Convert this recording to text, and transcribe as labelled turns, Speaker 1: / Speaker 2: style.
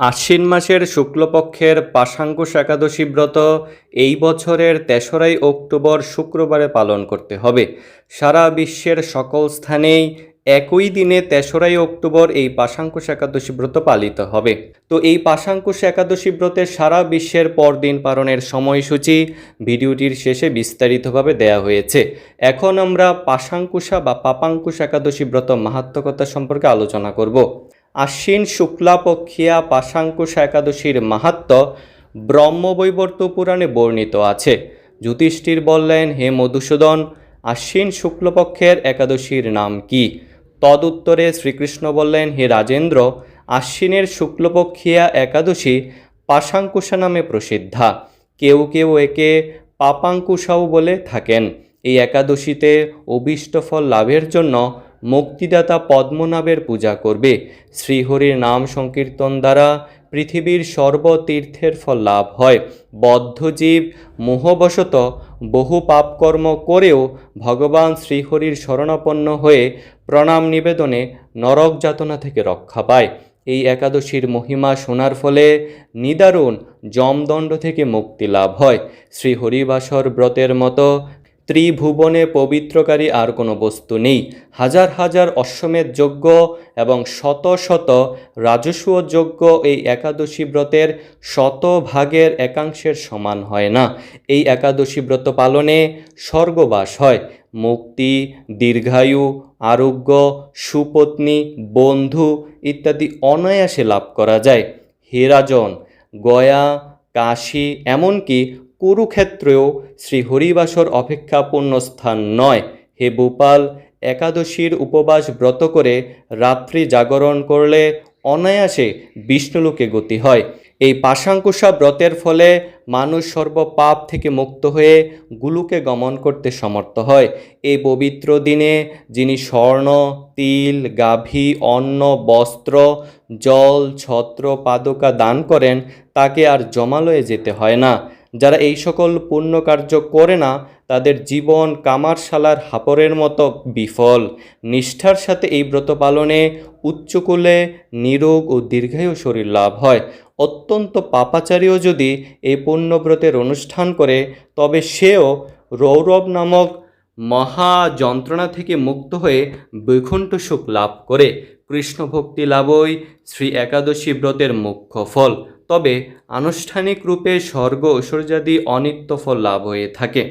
Speaker 1: আশ্বিন মাসের শুক্লপক্ষের পাশাঙ্কুশ একাদশী ব্রত এই বছরের তেসরাই অক্টোবর শুক্রবারে পালন করতে হবে। সারা বিশ্বের সকল স্থানেই একই দিনে তেসরাই অক্টোবর এই পাশাঙ্কুশ একাদশী ব্রত পালিত হবে। তো এই পাশাঙ্কুশ একাদশী ব্রতের সারা বিশ্বের পরদিন পালনের সময়সূচি ভিডিওটির শেষে বিস্তারিতভাবে দেয়া হয়েছে। এখন আমরা পাশাঙ্কুশা বা পাপাঙ্কুশ একাদশী ব্রত মাহাত্মকতা সম্পর্কে আলোচনা করব। আশ্বিন শুক্লাপক্ষিয়া পাশাঙ্কুশ একাদশীর মাহাত্ম ব্রহ্মবৈবর্ত পুরাণে বর্ণিত আছে। যুধিষ্ঠির বললেন, হে মধুসূদন, আশ্বিন শুক্লপক্ষের একাদশীর নাম কি? তদুত্তরে শ্রীকৃষ্ণ বললেন, হে রাজেন্দ্র, আশ্বিনের শুক্লপক্ষিয়া একাদশী পাশাঙ্কুশা নামে প্রসিদ্ধা। কেউ কেউ একে পাপাঙ্কুশাও বলে থাকেন। এই একাদশীতে অভীষ্ট ফল লাভের জন্য মুক্তিদাতা পদ্মনাভের পূজা করবে। শ্রীহরির নাম সংকীর্তন দ্বারা পৃথিবীর সর্বতীর্থের ফল লাভ হয়। বদ্ধজীব মোহবশত বহু পাপকর্ম করেও ভগবান শ্রীহরির শরণাপন্ন হয়ে প্রণাম নিবেদনে নরক যাতনা থেকে রক্ষা পায়। এই একাদশীর মহিমা শোনার ফলে নিদারুণ যমদণ্ড থেকে মুক্তি লাভ হয়। শ্রী হরিবাসর ব্রতের মতো ত্রিভুবনে পবিত্রকারী আর কোনো বস্তু নেই। হাজার হাজার অশ্বমেধ যজ্ঞ এবং শত শত রাজস্ব যজ্ঞ এই একাদশী ব্রতের শত ভাগের একাংশের সমান হয় না। এই একাদশী ব্রত পালনে স্বর্গবাস হয়। মুক্তি, দীর্ঘায়ু, আরোগ্য, সুপত্নী, বন্ধু ইত্যাদি অনায়াসে লাভ করা যায়। হেরাজন, গয়া, কাশী এমনকি কুরুক্ষেত্রেও শ্রী হরিবাসর অপেক্ষা পুণ্যস্থান নয়। হে ভূপাল, একাদশীর উপবাস ব্রত করে রাত্রি জাগরণ করলে অনায়াসে বিষ্ণুলোকে গতি হয়। এই পাশাঙ্কুশা ব্রতের ফলে মানুষ সর্ব পাপ থেকে মুক্ত হয়ে গুলুকে গমন করতে সমর্থ হয়। এই পবিত্র দিনে যিনি স্বর্ণ, তিল, গাভী, অন্ন, বস্ত্র, জল, ছত্র, পাদুকা দান করেন, তাকে আর জমালয়ে যেতে হয় না। যারা এই সকল পুণ্য কার্য করে না, তাদের জীবন কামারশালার হাপরের মতো বিফল। নিষ্ঠার সাথে এই ব্রত পালনে উচ্চকূলে নিরোগ ও দীর্ঘায়ু শরীর লাভ হয়। অত্যন্ত পাপাচারীও যদি এই পুণ্যব্রতের অনুষ্ঠান করে, তবে সেও রৌরব নামক মহা যন্ত্রণা থেকে মুক্ত হয়ে বৈকুণ্ঠ সুখ লাভ করে। কৃষ্ণ ভক্তি লাভই শ্রী একাদশী ব্রতের মুখ্য ফল। তবে আনুষ্ঠানিক রূপে স্বর্গ ঐশ্বর্যাদি অনিত্য ফল লাভ হয়ে থাকে।